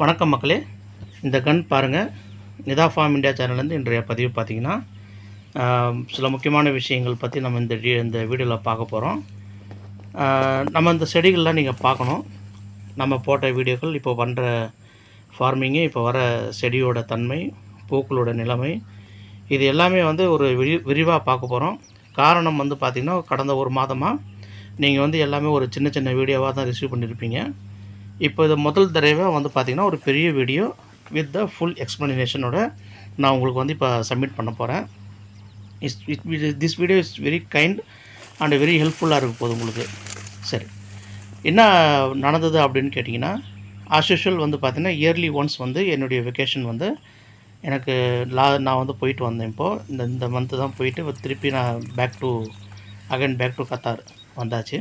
வணக்கம் மக்களே. இந்த கன் பாருங்கள் நிதா ஃபார்ம் இந்தியா சேனல்லேருந்து இன்றைய பதிவு பார்த்தீங்கன்னா சில முக்கியமான விஷயங்கள் பற்றி நம்ம இந்த இந்த வீடியோவில் பார்க்க போகிறோம் நம்ம இந்த செடிகள்லாம் நீங்கள் பார்க்கணும். நம்ம போட்ட வீடியோக்கள் இப்போ பண்ணுற ஃபார்மிங்கு இப்போ வர செடியோட தன்மை பூக்களோட நிலைமை இது எல்லாமே வந்து ஒரு விரி விரிவாக பார்க்க போகிறோம் காரணம் வந்து பார்த்திங்கன்னா கடந்த ஒரு மாதமாக நீங்கள் வந்து எல்லாமே ஒரு சின்ன சின்ன வீடியோவாக தான் ரிசீவ் பண்ணியிருப்பீங்க இப்போ இது முதல் தடவை வந்து பார்த்திங்கன்னா ஒரு பெரிய வீடியோ வித் த ஃபுல் எக்ஸ்ப்ளனேஷனோட நான் உங்களுக்கு வந்து இப்போ சப்மிட் பண்ண போகிறேன் is it this video is very kind and very ஹெல்ப்ஃபுல்லாக இருக்கும் போது உங்களுக்கு. சரி. என்ன நடந்தது அப்படின்னு கேட்டிங்கன்னா ஆஸ் யூஷுவல் வந்து பார்த்திங்கன்னா இயர்லி ஒன்ஸ் வந்து என்னுடைய வெக்கேஷன் வந்து எனக்கு லா நான் வந்து போயிட்டு வந்தேன் இப்போது இந்த இந்த மந்த்து தான் போயிட்டு திருப்பி நான் back to again back to Qatar வந்தாச்சு.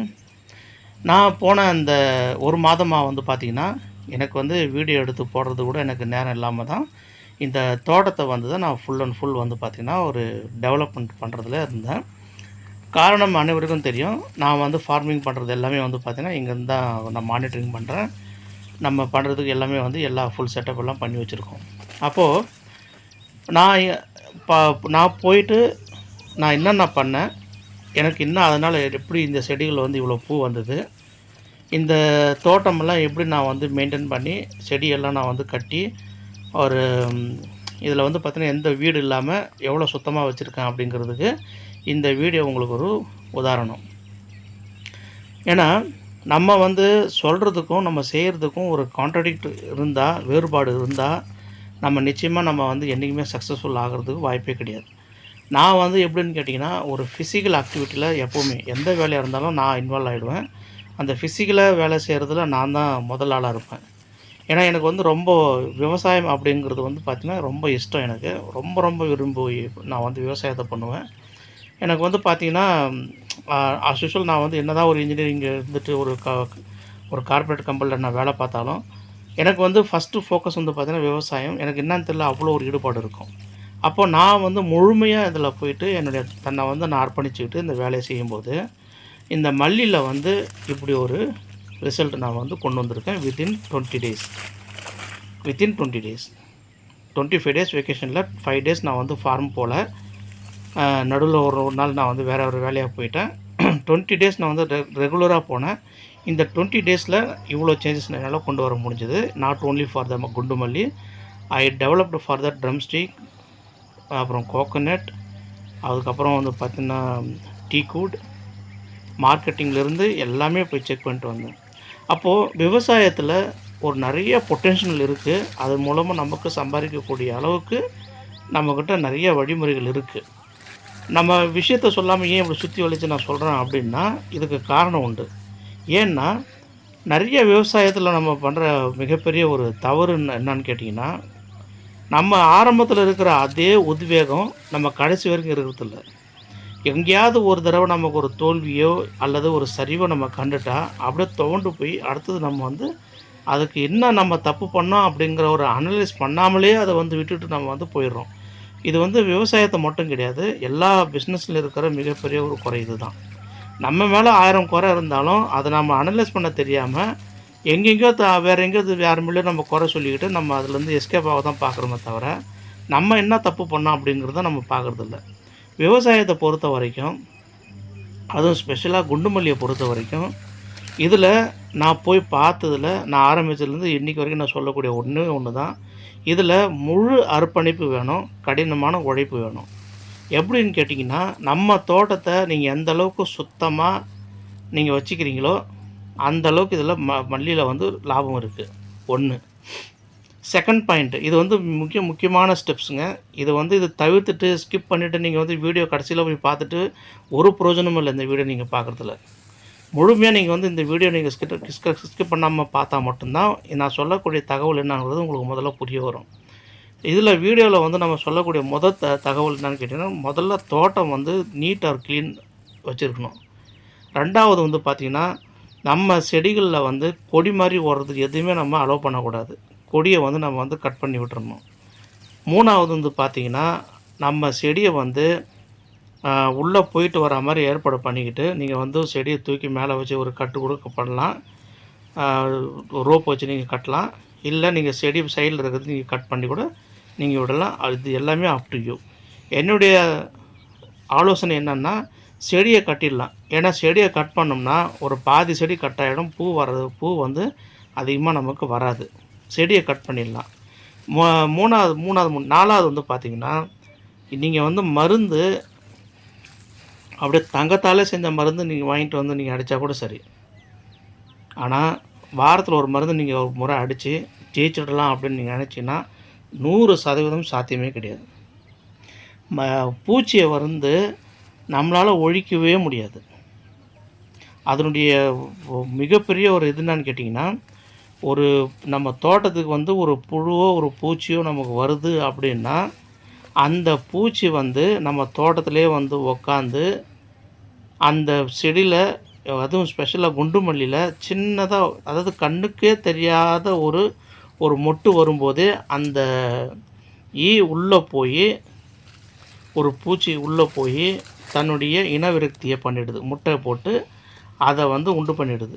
நான் போன அந்த ஒரு மாதமாக வந்து பார்த்திங்கன்னா எனக்கு வந்து வீடியோ எடுத்து போடுறது கூட எனக்கு நேரம் இல்லாமல் தான் இந்த தோட்டத்தை வந்து தான் நான் ஃபுல் அண்ட் ஃபுல் வந்து பார்த்திங்கன்னா ஒரு டெவலப்மெண்ட் பண்ணுறதுல இருந்தேன். காரணம் அனைவருக்கும் தெரியும். நான் வந்து ஃபார்மிங் பண்ணுறது எல்லாமே வந்து பார்த்திங்கன்னா இங்கேருந்து தான் நான் மானிட்டரிங் பண்ணுறேன் நம்ம பண்ணுறதுக்கு எல்லாமே வந்து எல்லா ஃபுல் செட்டப் எல்லாம் பண்ணி வச்சுருக்கோம். அப்போது நான் எ- நான் போயிட்டு நான் என்னென்ன பண்ணேன்? எனக்கு இன்னும் அதனால் எப்படி இந்த செடிகள் வந்து இவ்வளோ பூ வந்தது? இந்த தோட்டமெல்லாம் எப்படி நான் வந்து மெயின்டைன் பண்ணி செடியெல்லாம் நான் வந்து கட்டி ஒரு இதில் வந்து பார்த்திங்கன்னா எந்த வீடு இல்லாமல் எவ்வளோ சுத்தமாக வச்சுருக்கேன் அப்படிங்கிறதுக்கு இந்த வீடியோ உங்களுக்கு ஒரு உதாரணம். ஏன்னா நம்ம வந்து சொல்கிறதுக்கும் நம்ம செய்கிறதுக்கும் ஒரு கான்ட்ரடிக்ட் இருந்தால் வேறுபாடு இருந்தால் நம்ம நிச்சயமாக நம்ம வந்து என்றைக்குமே சக்ஸஸ்ஃபுல் ஆகிறதுக்கு வாய்ப்பே கிடையாது. நான் வந்து எப்படின்னு கேட்டிங்கன்னா ஒரு ஃபிசிக்கல் ஆக்டிவிட்டியில் எப்போவுமே எந்த வேலையாக இருந்தாலும் நான் இன்வால்வ் ஆகிடுவேன் அந்த ஃபிசிக்கலாக வேலை செய்கிறதுல நான் தான் முதல் ஆளாக இருப்பேன். ஏன்னா எனக்கு வந்து ரொம்ப விவசாயம் அப்படிங்கிறது வந்து பார்த்திங்கன்னா ரொம்ப இஷ்டம் எனக்கு. ரொம்ப ரொம்ப விரும்பி நான் வந்து விவசாயத்தை பண்ணுவேன். எனக்கு வந்து பார்த்திங்கன்னா அஸ் யூஷுவல் நான் வந்து என்னதான் ஒரு இன்ஜினியரிங் இருந்துட்டு ஒரு க ஒரு கார்ப்பரேட் கம்பெனியில் நான் வேலை பார்த்தாலும் எனக்கு வந்து ஃபஸ்ட்டு ஃபோக்கஸ் வந்து பார்த்திங்கன்னா விவசாயம். எனக்கு என்னன்னு தெரியல அவ்வளோ ஒரு ஈடுபாடு இருக்கும். அப்போ நான் வந்து முழுமையாக இதில் போயிட்டு என்னுடைய தன்னை வந்து நான் அர்ப்பணிச்சுக்கிட்டு இந்த வேலையை செய்யும்போது இந்த மல்லியில் வந்து இப்படி ஒரு ரிசல்ட் நான் வந்து கொண்டு வந்திருக்கேன் within twenty days within twenty days twenty five days வெக்கேஷனில் five days நான் வந்து ஃபார்ம் போல் நடுவில் ஒரு ஒரு நாள் நான் வந்து வேறு ஒரு வேலையாக போயிட்டேன். டுவெண்ட்டி டேஸ் நான் வந்து ரெ ரெகுலராக போனேன். இந்த டுவெண்ட்டி டேஸில் இவ்வளோ சேஞ்சஸ் என்னால் கொண்டு வர முடிஞ்சது. Not only for the gundu malli I developed for the drumstick அப்புறம் கோகோனட் அதுக்கப்புறம் வந்து பார்த்திங்கன்னா டீ கூட் மார்க்கெட்டிங்லேருந்து எல்லாமே போய் செக் பண்ணிட்டு வந்தேன். அப்போது விவசாயத்தில் ஒரு நிறைய பொட்டென்ஷியல் இருக்குது அது மூலமாக நமக்கு சம்பாதிக்கக்கூடிய அளவுக்கு நம்மக்கிட்ட நிறைய வழிமுறைகள் இருக்குது நம்ம விஷயத்த சொல்லாமல் ஏன் இப்படி சுற்றி வளைச்சு நான் சொல்கிறேன் அப்படின்னா இதுக்கு காரணம் உண்டு. ஏன்னா நிறைய விவசாயத்தில் நம்ம பண்ணுற மிகப்பெரிய ஒரு தவறு என்ன- என்னன்னு கேட்டிங்கன்னா நம்ம ஆரம்பத்தில் இருக்கிற அதே உத்வேகம் நம்ம கடைசி வரைக்கும் இருக்கிறதில்ல. எங்கேயாவது ஒரு தடவை நமக்கு ஒரு தோல்வியோ அல்லது ஒரு சரிவோ நம்ம கண்டுட்டா அப்படியே துவண்டு போய் அடுத்தது நம்ம வந்து அதுக்கு என்ன நம்ம தப்பு பண்ணோம் அப்படிங்கிற ஒரு அனலைஸ் பண்ணாமலே அதை வந்து விட்டுட்டு நம்ம வந்து போயிடுறோம். இது வந்து விவசாயத்தை மட்டும் கிடையாது எல்லா பிஸ்னஸில் இருக்கிற மிகப்பெரிய ஒரு குறை இதுதான். நம்ம மேலே ஆயிரம் குறை இருந்தாலும் அதை நம்ம அனலைஸ் பண்ண தெரியாமல் எங்கெங்கேயோ த வேறு எங்கேயோ யார் மேலேயும் நம்ம குறை சொல்லிக்கிட்டு நம்ம அதுலேருந்து எஸ்கேப் ஆக தான் பார்க்குறோமே தவிர நம்ம என்ன தப்பு பண்ணோம் அப்படிங்கிறத நம்ம பார்க்குறதில்ல. விவசாயத்தை பொறுத்த வரைக்கும் அதுவும் ஸ்பெஷலாக குண்டுமல்லியை பொறுத்த வரைக்கும் இதில் நான் போய் பார்த்ததில் நான் ஆரம்பித்ததுலேருந்து இன்றைக்கி வரைக்கும் நான் சொல்லக்கூடிய ஒன்றுமே ஒன்று தான் இதில் முழு அர்ப்பணிப்பு வேணும் கடினமான உழைப்பு வேணும். எப்படின்னு கேட்டிங்கன்னா நம்ம தோட்டத்தை நீங்கள் எந்த அளவுக்கு சுத்தமாக நீங்கள் வச்சுக்கிறீங்களோ அந்த அளவுக்கு இதில் ம மல்லியில் வந்து லாபம் இருக்குது ஒன்று செகண்ட் பாயிண்ட்டு இது வந்து முக்கிய முக்கியமான ஸ்டெப்ஸுங்க இது வந்து இது தவிர்த்துட்டு ஸ்கிப் பண்ணிவிட்டு நீங்கள் வந்து வீடியோ கடைசியில் போய் பார்த்துட்டு ஒரு பிரயோஜனமும் இல்லை இந்த வீடியோ நீங்கள் பார்க்குறதுல. முழுமையாக நீங்கள் வந்து இந்த வீடியோ நீங்கள் ஸ்கிப் ஸ்கிப் பண்ணாமல் பார்த்தா மட்டும்தான் நான் சொல்லக்கூடிய தகவல் என்னங்கிறது உங்களுக்கு முதல்ல புரிய வரும். இதில் வீடியோவில் வந்து நம்ம சொல்லக்கூடிய முத த தகவல் என்னென்னு கேட்டிங்கன்னா முதல்ல தோட்டம் வந்து நீட் ஆர் க்ளீன் வச்சுருக்கணும். ரெண்டாவது வந்து பார்த்திங்கன்னா நம்ம செடிகளில் வந்து கொடி மாதிரி ஓடுறதுக்கு எதுவுமே நம்ம அலோவ் பண்ணக்கூடாது. கொடியை வந்து நம்ம வந்து கட் பண்ணி விட்டுறணும். மூணாவது வந்து பார்த்திங்கன்னா நம்ம செடியை வந்து உள்ளே போயிட்டு வர மாதிரி ஏற்பாடு பண்ணிக்கிட்டு நீங்கள் வந்து செடியை தூக்கி மேலே வச்சு ஒரு கட்டு கொடுக்க பண்ணலாம் ரோப் வச்சு நீங்கள் கட்டலாம். இல்லை நீங்கள் செடி சைடில் இருக்கிறது நீங்கள் கட் பண்ணி கூட நீங்கள் விடலாம். அது எல்லாமே அப் டு யூ என்னுடைய ஆலோசனை என்னென்னா செடியை கட்டிடலாம். ஏன்னா செடியை கட் பண்ணோம்னா ஒரு பாதி செடி கட் ஆகிடும் பூ வர்றது பூ வந்து அதிகமாக நமக்கு வராது. செடியை கட் பண்ணிடலாம். மூ மூணாவது மூணாவது மூணு நாலாவது வந்து பார்த்திங்கன்னா நீங்கள் வந்து மருந்து அப்படியே தங்கத்தாலே செஞ்ச மருந்து நீங்கள் வாங்கிட்டு வந்து நீங்கள் அடித்தா கூட சரி. ஆனால் வாரத்தில் ஒரு மருந்து நீங்கள் ஒரு முறை அடித்து ஜெயிச்சிடலாம் அப்படின்னு நீங்கள் நினச்சிங்கன்னா நூறு சதவீதம் சாத்தியமே கிடையாது. ம பூச்சியை வந்து நம்மளால் ஒழிக்கவே முடியாது. அதனுடைய மிகப்பெரிய ஒரு இது என்னன்னு கேட்டிங்கன்னா ஒரு நம்ம தோட்டத்துக்கு வந்து ஒரு புழுவோ ஒரு பூச்சியோ நமக்கு வருது அப்படின்னா அந்த பூச்சி வந்து நம்ம தோட்டத்திலே வந்து உக்காந்து அந்த செடியில் அதுவும் ஸ்பெஷலாக குண்டு மல்லியில் சின்னதாக அதாவது கண்ணுக்கே தெரியாத ஒரு ஒரு மொட்டு வரும்போதே அந்த ஈ உள்ளே போய் ஒரு பூச்சி உள்ளே போய் தன்னுடைய இனவிருத்தியை பண்ணிடுது. முட்டை போட்டு அதை வந்து உண்டு பண்ணிடுது.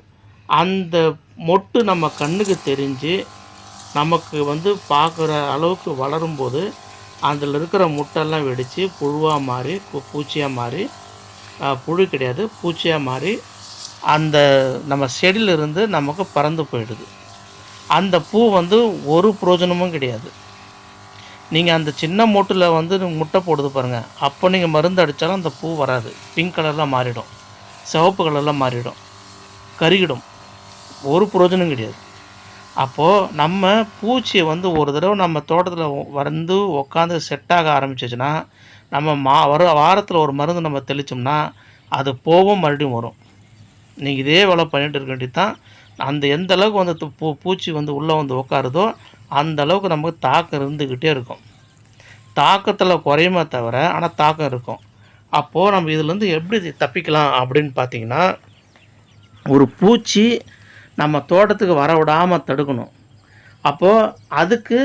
அந்த மொட்டு நம்ம கண்ணுக்கு தெரிஞ்சு நமக்கு வந்து பார்க்குற அளவுக்கு வளரும்போது அதில் இருக்கிற முட்டெல்லாம் வெடித்து புழுவாக மாறி பூச்சியாக மாறி புழு கிடையாது பூச்சியாக மாறி அந்த நம்ம செடியிலிருந்து நமக்கு பறந்து போயிடுது. அந்த பூ வந்து ஒரு பிரயோஜனமும் கிடையாது. நீங்கள் அந்த சின்ன மூட்டில் வந்து முட்டை போடுது பாருங்கள் அப்போ நீங்கள் மருந்து அடித்தாலும் அந்த பூ வராது. பிங்க் கலரில் மாறிடும். சிவப்பு கலரில் மாறிடும். கருகிடும். ஒரு பிரயோஜனம் கிடையாது. அப்போது நம்ம பூச்சியை வந்து ஒரு தடவை நம்ம தோட்டத்தில் வந்து உட்காந்து செட் ஆக ஆரம்பிச்சிச்சுன்னா நம்ம மா வர வாரத்தில் ஒரு மருந்து நம்ம தெளித்தோம்னா அது போகும் மறுபடியும் வரும். நீங்கள் இதே வேலை பண்ணிட்டு இருக்க வேண்டியது தான் அந்த எந்த அளவுக்கு வந்து பூ பூச்சி வந்து உள்ளே வந்து உட்காருதோ அந்த அளவுக்கு நமக்கு தாக்கம் இருந்துக்கிட்டே இருக்கும். தாக்கத்தில் குறையுமே தவிர ஆனால் தாக்கம் இருக்கும். அப்போது நம்ம இதுலேருந்து எப்படி தப்பிக்கலாம் அப்படின்னு பார்த்தீங்கன்னா ஒரு பூச்சி நம்ம தோட்டத்துக்கு வர விடாமல் தடுக்கணும். அப்போது அதுக்கு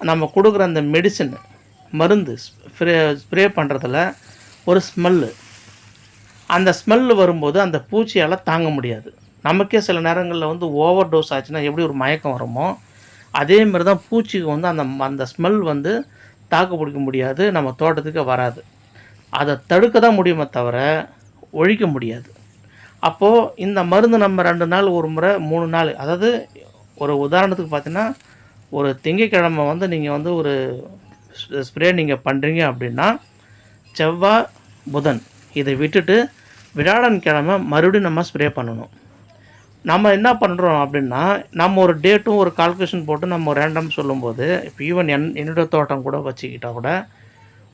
நம்ம கொடுக்குற அந்த மெடிசன் மருந்து ஸ்ப்ரே ஸ்ப்ரே பண்ணுறதுல ஒரு ஸ்மெல்லு அந்த ஸ்மெல்லு வரும்போது அந்த பூச்சியால் தாங்க முடியாது. நமக்கே சில நேரங்களில் வந்து ஓவர் டோஸ் ஆச்சுன்னா எப்படி ஒரு மயக்கம் வருமோ அதேமாரி தான் பூச்சிக்கு வந்து அந்த அந்த ஸ்மெல் வந்து தாக்கு பிடிக்க முடியாது நம்ம தோட்டத்துக்கு வராது. அதை தடுக்க தான் முடியுமே தவிர ஒழிக்க முடியாது. அப்போது இந்த மருந்து நம்ம ரெண்டு நாள் ஒரு முறை மூணு நாள் அதாவது ஒரு உதாரணத்துக்கு பார்த்தீங்கன்னா ஒரு திங்கக்கிழமை வந்து நீங்கள் வந்து ஒரு ஸ்ப்ரே நீங்கள் பண்ணுறீங்க அப்படின்னா செவ்வாய் புதன் இதை விட்டுட்டு விழாடன் கிழமை மறுபடியும் நம்ம ஸ்ப்ரே பண்ணணும். நம்ம என்ன பண்ணுறோம் அப்படின்னா நம்ம ஒரு டேட்டும் ஒரு கால்குலேஷன் போட்டு நம்ம ரேண்டம் சொல்லும்போது இப்போ ஈவன் என் என்னோட தோட்டம் கூட வச்சுக்கிட்டால் கூட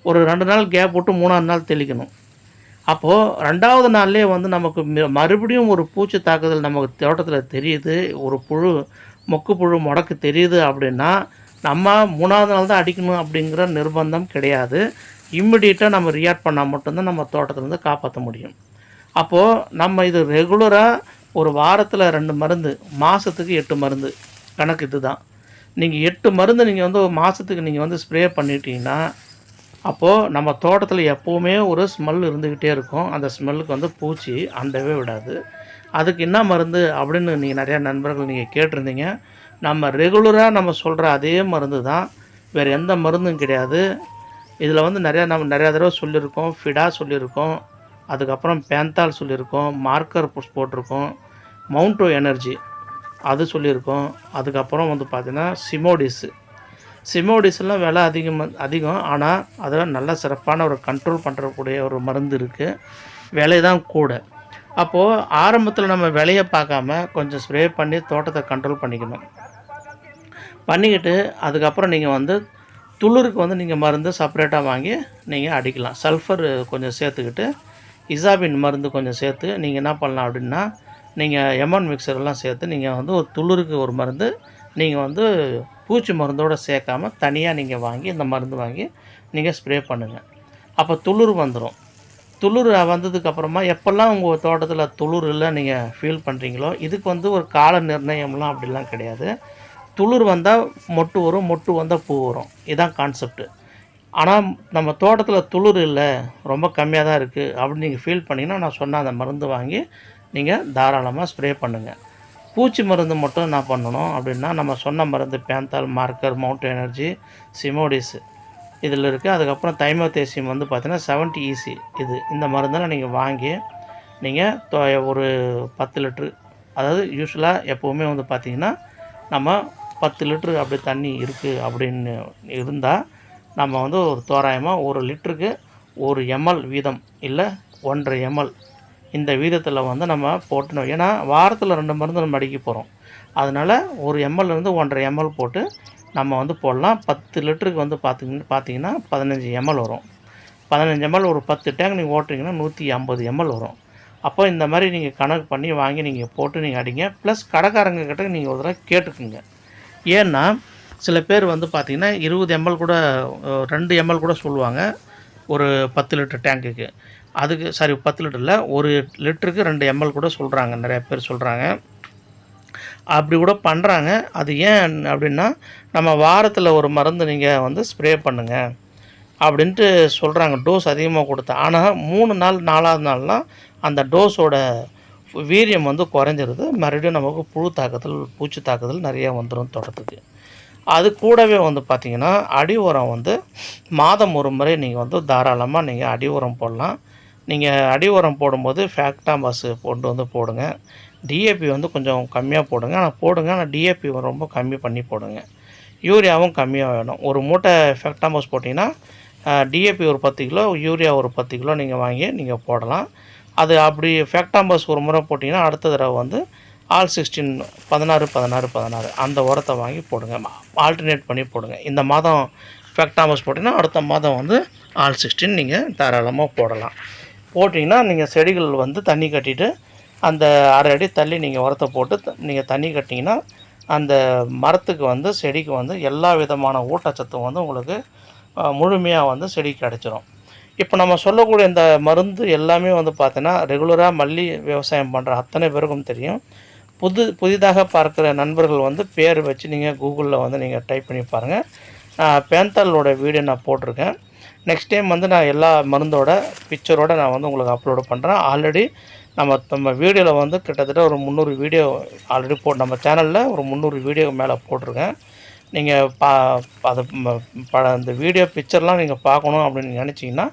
ஒரு ரெண்டு நாள் கேப் விட்டு மூணாவது நாள் தெளிக்கணும். அப்போது ரெண்டாவது நாள்லேயே வந்து நமக்கு மி- மறுபடியும் ஒரு பூச்சி தாக்குதல் நமக்கு தோட்டத்தில் தெரியுது ஒரு புழு மொக்கு புழு முடக்கு தெரியுது அப்படின்னா நம்ம மூணாவது நாள் தான் அடிக்கணும் அப்படிங்கிற நிர்பந்தம் கிடையாது. இம்மிடியட்டாக நம்ம ரியாக்ட் பண்ணால் மட்டும்தான் நம்ம தோட்டத்துலேருந்து காப்பாற்ற முடியும். அப்போது நம்ம இது ரெகுலராக ஒரு வாரத்தில் ரெண்டு மருந்து மாதத்துக்கு எட்டு மருந்து. கணக்கு இது தான் நீங்கள் எட்டு மருந்து நீங்கள் வந்து ஒரு மாதத்துக்கு நீங்கள் வந்து ஸ்ப்ரே பண்ணிட்டீங்கன்னா அப்போது நம்ம தோட்டத்தில் எப்போவுமே ஒரு ஸ்மெல் இருந்துக்கிட்டே இருக்கும். அந்த ஸ்மெல்லுக்கு வந்து பூச்சி அண்டவே விடாது. அதுக்கு என்ன மருந்து அப்படின்னு நீங்கள் நிறையா நண்பர்கள் நீங்கள் கேட்டிருந்தீங்க. நம்ம ரெகுலராக நம்ம சொல்கிற அதே மருந்து தான் வேறு எந்த மருந்தும் கிடையாது. இதில் வந்து நிறையா நம்ம நிறையா தடவை சொல்லியிருக்கோம். ஃபிடா சொல்லியிருக்கோம். அதுக்கப்புறம் பேந்தால் சொல்லியிருக்கோம். மார்க்கர் புஷ் போட்டிருக்கோம். மவுண்டோ எனர்ஜி அது சொல்லியிருக்கோம். அதுக்கப்புறம் வந்து பார்த்திங்கன்னா சிமோடிஸு சிமோடிஸ்லாம் விலை அதிகம் அதிகம். ஆனால் அதில் நல்ல சிறப்பான ஒரு கண்ட்ரோல் பண்ணுறக்கூடிய ஒரு மருந்து இருக்குது விலை தான் கூட. அப்போது ஆரம்பத்தில் நம்ம விலையை பார்க்காம கொஞ்சம் ஸ்ப்ரே பண்ணி தோட்டத்தை கண்ட்ரோல் பண்ணிக்கணும். பண்ணிக்கிட்டு அதுக்கப்புறம் நீங்கள் வந்து துளிருக்கு வந்து நீங்கள் மருந்து செப்பரேட்டாக வாங்கி நீங்கள் அடிக்கலாம். சல்ஃபர் கொஞ்சம் சேர்த்துக்கிட்டு இசாபின் மருந்து கொஞ்சம் சேர்த்து நீங்கள் என்ன பண்ணலாம் அப்படின்னா நீங்கள் எமன் மிக்சரெல்லாம் சேர்த்து நீங்கள் வந்து ஒரு துளிருக்கு ஒரு மருந்து நீங்கள் வந்து பூச்சி மருந்தோடு சேர்க்காம தனியாக நீங்கள் வாங்கி இந்த மருந்து வாங்கி நீங்கள் ஸ்ப்ரே பண்ணுங்கள் அப்போ துளிர் வந்துடும் துளிர் வந்ததுக்கப்புறமா எப்போல்லாம் உங்கள் தோட்டத்தில் துளிரில் நீங்கள் ஃபீல் பண்ணுறீங்களோ இதுக்கு வந்து ஒரு கால நிர்ணயம்லாம் அப்படிலாம் கிடையாது. துளிர் வந்தால் மொட்டு வரும் மொட்டு வந்தால் பூ வரும். இதுதான் கான்செப்ட்டு ஆனால் நம்ம தோட்டத்தில் துளிர் இல்லை ரொம்ப கம்மியாக தான் இருக்குது அப்படின்னு நீங்கள் ஃபீல் பண்ணிங்கன்னா நான் சொன்ன அந்த மருந்து வாங்கி நீங்கள் தாராளமாக ஸ்ப்ரே பண்ணுங்கள் பூச்சி மருந்து மட்டும் என்ன பண்ணணும் அப்படின்னா நம்ம சொன்ன மருந்து பேந்தால் மார்க்கர் மவுண்ட் எனர்ஜி சிமோடிஸ் இதில் இருக்குது அதுக்கப்புறம் தைமோதேசியம் வந்து பார்த்திங்கன்னா செவன்ட்டி ஈசி இது. இந்த மருந்தெல்லாம் நீங்கள் வாங்கி நீங்கள் ஒரு பத்து லிட்ரு அதாவது யூஸ்வலாக எப்போவுமே வந்து பார்த்திங்கன்னா நம்ம பத்து லிட்ரு அப்படி தண்ணி இருக்குது அப்படின்னு இருந்தால் நம்ம வந்து ஒரு தோராயமாக ஒரு லிட்டருக்கு ஒரு எம்எல் வீதம் இல்லை ஒன்றரை எம்எல் இந்த வீதத்தில் வந்து நம்ம போட்டணும் ஏன்னா வாரத்தில் ரெண்டு மருந்து நம்ம அடிக்க போகிறோம் அதனால் ஒரு எம்எல்லேருந்து ஒன்றரை எம்எல் போட்டு நம்ம வந்து போடலாம். பத்து லிட்டருக்கு வந்து பார்த்திங்கன்னா பார்த்தீங்கன்னா பதினஞ்சு எம்எல் வரும். பதினஞ்சு எம்எல் ஒரு பத்து டேங்க் நீங்கள் ஓட்டுறீங்கன்னா நூற்றி ஐம்பது எம்எல் வரும். அப்போ இந்த மாதிரி நீங்கள் கணக்கு பண்ணி வாங்கி நீங்கள் போட்டு நீங்கள் அடிங்க. ப்ளஸ் கடைக்காரங்க கிட்ட நீங்கள் ஒரு தடவை கேட்டுக்குங்க. ஏன்னா சில பேர் வந்து பார்த்திங்கன்னா இருபது எம்எல் கூட ரெண்டு எம்எல் கூட சொல்லுவாங்க. ஒரு பத்து லிட்டர் டேங்குக்கு அதுக்கு சாரி பத்து லிட்டரில் ஒரு லிட்டருக்கு ரெண்டு எம்எல் கூட சொல்கிறாங்க நிறைய பேர் சொல்கிறாங்க அப்படி கூட பண்ணுறாங்க அது ஏன் அப்படின்னா நம்ம வாரத்தில் ஒரு மருந்து நீங்கள் வந்து ஸ்ப்ரே பண்ணுங்கள் அப்படின்ட்டு சொல்கிறாங்க டோஸ் அதிகமாக கொடுத்தா. ஆனால் மூணு நாள் நாலாவது நாள்லாம் அந்த டோஸோட வீரியம் வந்து குறைஞ்சிருது. மறுபடியும் நமக்கு புழு தாக்குதல் பூச்சி தாக்குதல் நிறையா வந்துடும் தோட்டத்துக்கு. அது கூடவே வந்து பார்த்திங்கன்னா அடி உரம் வந்து மாதம் ஒரு முறை நீங்கள் வந்து தாராளமாக நீங்கள் அடி உரம் போடலாம். நீங்கள் அடி உரம் போடும்போது ஃபேக்டாம்பஸ் கொண்டு வந்து போடுங்க. டிஏபி வந்து கொஞ்சம் கம்மியாக போடுங்க. ஆனால் போடுங்க. ஆனால் டிஏபி ரொம்ப கம்மி பண்ணி போடுங்க. யூரியாவும் கம்மியாக வேணும். ஒரு மூட்டை ஃபேக்டாம்பஸ் போட்டிங்கன்னா டிஏபி ஒரு பத்து கிலோ யூரியா ஒரு பத்து கிலோ நீங்கள் வாங்கி நீங்கள் போடலாம். அது அப்படி ஃபேக்டாம்பஸ் ஒரு முறை போட்டிங்கன்னா அடுத்த தடவை வந்து ஆல் சிக்ஸ்டீன் பதினாறு பதினாறு பதினாறு அந்த உரத்தை வாங்கி போடுங்க. ஆல்டர்னேட் பண்ணி போடுங்க. இந்த மாதம் ஃபேக்டாம்பஸ் போட்டிங்கன்னா அடுத்த மாதம் வந்து ஆல் சிக்ஸ்டீன் நீங்கள் தாராளமாக போடலாம். போட்டிங்கன்னா நீங்கள் செடிகள் வந்து தண்ணி கட்டிட்டு அந்த அரை அடி தள்ளி நீங்கள் உரத்தை போட்டு நீங்கள் தண்ணி கட்டிங்கன்னா அந்த மரத்துக்கு வந்து செடிக்கு வந்து எல்லா விதமான ஊட்டச்சத்தும் வந்து உங்களுக்கு முழுமையாக வந்து செடிக்கு கிடச்சிரும். இப்போ நம்ம சொல்லக்கூடிய இந்த மருந்து எல்லாமே வந்து பார்த்தீங்கன்னா ரெகுலராக மல்லி விவசாயம் பண்ணுற அத்தனை பேருக்கும் தெரியும். புது புதிதாக பார்க்குற நண்பர்கள் வந்து பேர் வச்சு நீங்கள் கூகுளில் வந்து நீங்கள் டைப் பண்ணி பாருங்கள் பேந்தாலோட வீடியோ நான் போட்டிருக்கேன். நெக்ஸ்ட் டைம் வந்து நான் எல்லா மருந்தோட பிக்சரோடு நான் வந்து உங்களுக்கு அப்லோடு பண்ணுறேன் ஆல்ரெடி நம்ம நம்ம வீடியோவில் வந்து கிட்டத்தட்ட ஒரு முந்நூறு வீடியோ ஆல்ரெடி போ நம்ம சேனலில் ஒரு முந்நூறு வீடியோ மேலே போட்டிருக்கேன். நீங்கள் பா அதை ப அந்த வீடியோ பிக்சர்லாம் நீங்கள் பார்க்கணும் அப்படின்னு நினச்சிங்கன்னா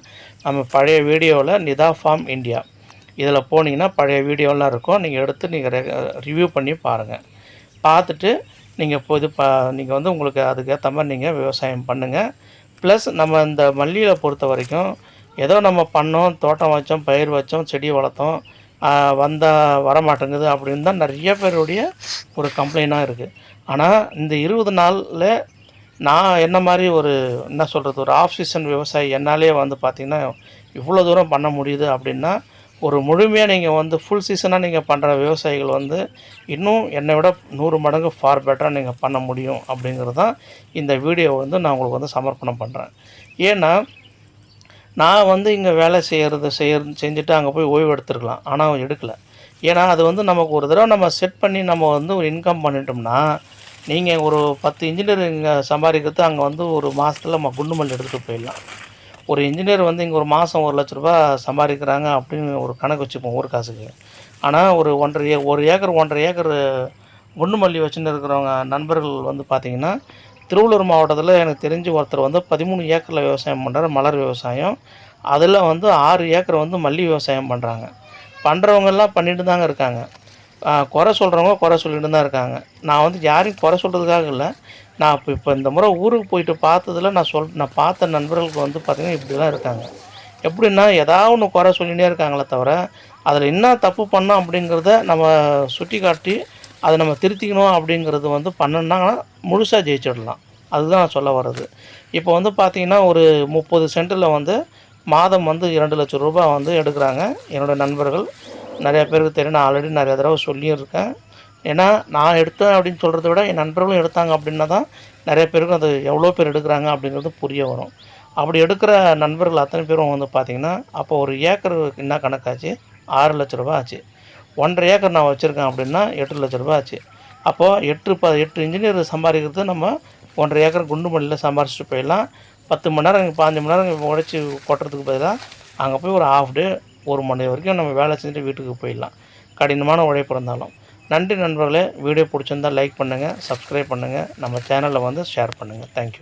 நம்ம பழைய வீடியோவில் நிதா ஃபார்ம் இந்தியா இதில் போனீங்கன்னா பழைய வீடியோலாம் இருக்கும். நீங்கள் எடுத்து நீங்கள் ரிவ்யூ பண்ணி பாருங்கள் பார்த்துட்டு நீங்கள் இப்போ இது பா நீங்கள் வந்து உங்களுக்கு அதுக்கேற்ற மாதிரி நீங்கள் விவசாயம் பண்ணுங்கள் ப்ளஸ் நம்ம இந்த மல்லியில் பொறுத்த வரைக்கும் ஏதோ நம்ம பண்ணோம் தோட்டம் வச்சோம் பயிர் வச்சோம் செடி வளர்த்தோம் வந்தால் வரமாட்டேங்குது அப்படின்னு தான் நிறைய பேருடைய ஒரு கம்ப்ளைண்டாக இருக்குது ஆனால் இந்த இருபது நாளில் நான் என்ன மாதிரி ஒரு என்ன சொல்கிறது ஒரு ஆஃப் சீசன் விவசாயி என்னாலே வந்து பார்த்திங்கன்னா இவ்வளோ தூரம் பண்ண முடியுது அப்படின்னா ஒரு முழுமையாக நீங்கள் வந்து ஃபுல் சீசனாக நீங்கள் பண்ணுற விவசாயிகள் வந்து இன்னும் என்னை விட நூறு மடங்கு ஃபார் பெட்டராக நீங்கள் பண்ண முடியும் அப்படிங்கிறது தான் இந்த வீடியோ வந்து நான் உங்களுக்கு வந்து சமர்ப்பணம் பண்ணுறேன் ஏன்னா நான் வந்து இங்கே வேலை செய்கிறது செய்ய செஞ்சுட்டு அங்கே போய் ஓய்வு எடுத்துருக்கலாம். ஆனால் எடுக்கலை. ஏன்னா அது வந்து நமக்கு ஒரு தடவை நம்ம செட் பண்ணி நம்ம வந்து ஒரு இன்கம் பண்ணிட்டோம்னா நீங்கள் ஒரு பத்து இன்ஜினியர் இங்கே சம்பாதிக்கிறது அங்கே வந்து ஒரு மாதத்தில் நம்ம குண்டுமல்லி எடுத்துகிட்டு போயிடலாம். ஒரு இன்ஜினியர் வந்து இங்கே ஒரு மாதம் ஒரு லட்ச ரூபா சம்பாதிக்கிறாங்க அப்படின்னு ஒரு கணக்கு வச்சுப்போம் ஒரு காசுக்கு. ஆனால் ஒரு ஒன்றரை ஏ ஒரு ஏக்கர் ஒன்றரை ஏக்கர் குண்டுமல்லி வச்சுன்னு இருக்கிறவங்க நண்பர்கள் வந்து பார்த்திங்கன்னா திருவள்ளூர் மாவட்டத்தில் எனக்கு தெரிஞ்சு ஒருத்தர் வந்து பதிமூணு ஏக்கரில் விவசாயம் பண்ணுறாரு மலர் விவசாயம். அதில் வந்து ஆறு ஏக்கர் வந்து மல்லி விவசாயம் பண்ணுறாங்க பண்ணுறவங்கெல்லாம் பண்ணிட்டு தாங்க இருக்காங்க. குறை சொல்கிறவங்க குறை சொல்லிட்டு தான் இருக்காங்க. நான் வந்து யாரையும் குறை சொல்கிறதுக்காக இல்லை. நான் இப்போ இப்போ இந்த முறை ஊருக்கு போயிட்டு பார்த்ததில் நான் சொல் நான் பார்த்த நண்பர்களுக்கு வந்து பார்த்திங்கன்னா இப்படி தான் இருக்காங்க. எப்படின்னா ஏதாவது ஒன்று குறை சொல்லிகிட்டே இருக்காங்களே தவிர அதில் என்ன தப்பு பண்ணோம் அப்படிங்கிறத நம்ம சுட்டி காட்டி அதை நம்ம திருத்திக்கணும் அப்படிங்கிறது வந்து பண்ணோன்னா முழுசாக ஜெயிச்சிடலாம். அதுதான் நான் சொல்ல வர்றது. இப்போ வந்து பார்த்திங்கன்னா ஒரு முப்பது சென்ட்டில் வந்து மாதம் வந்து இரண்டு லட்சம் ரூபாய் வந்து எடுக்கிறாங்க என்னோட நண்பர்கள். நிறையா பேருக்கு தெரியும். நான் ஆல்ரெடி நிறையா தடவை சொல்லியிருக்கேன். ஏன்னா நான் எடுத்தேன் அப்படின்னு சொல்கிறத விட என் நண்பர்களும் எடுத்தாங்க அப்படின்னா தான் நிறைய பேருக்கு அது எவ்வளோ பேர் எடுக்கிறாங்க அப்படிங்கிறது புரிய வரும். அப்படி எடுக்கிற நண்பர்கள் அத்தனை பேரும் வந்து பார்த்திங்கன்னா அப்போ ஒரு ஏக்கருக்கு என்ன கணக்காச்சு? ஆறு லட்ச ரூபா ஆச்சு. ஒன்றரை ஏக்கர் நான் வச்சுருக்கேன் அப்படின்னா எட்டு லட்ச ரூபா ஆச்சு. அப்போது எட்டு ப எட்டு இன்ஜினியர் சம்பாதிக்கிறது நம்ம ஒன்றரை ஏக்கர் குண்டு மல்லியில் சம்பாரிச்சிட்டு போயிடலாம். பத்து மணி நேரம் இங்கே பாஞ்சு மணி நேரம் உடச்சி கொட்டுறதுக்கு பதிலாக அங்கே போய் ஒரு ஹாஃப் டே ஒரு மணி வரைக்கும் நம்ம வேலை செஞ்சுட்டு வீட்டுக்கு போயிடலாம். கடினமான உழைப்பு இருந்தாலும். நன்றி நண்பர்களே. வீடியோ பிடிச்சிருந்தால் லைக் பண்ணுங்கள் சப்ஸ்கிரைப் பண்ணுங்கள் நம்ம சேனலை வந்து ஷேர் பண்ணுங்கள் தேங்க்யூ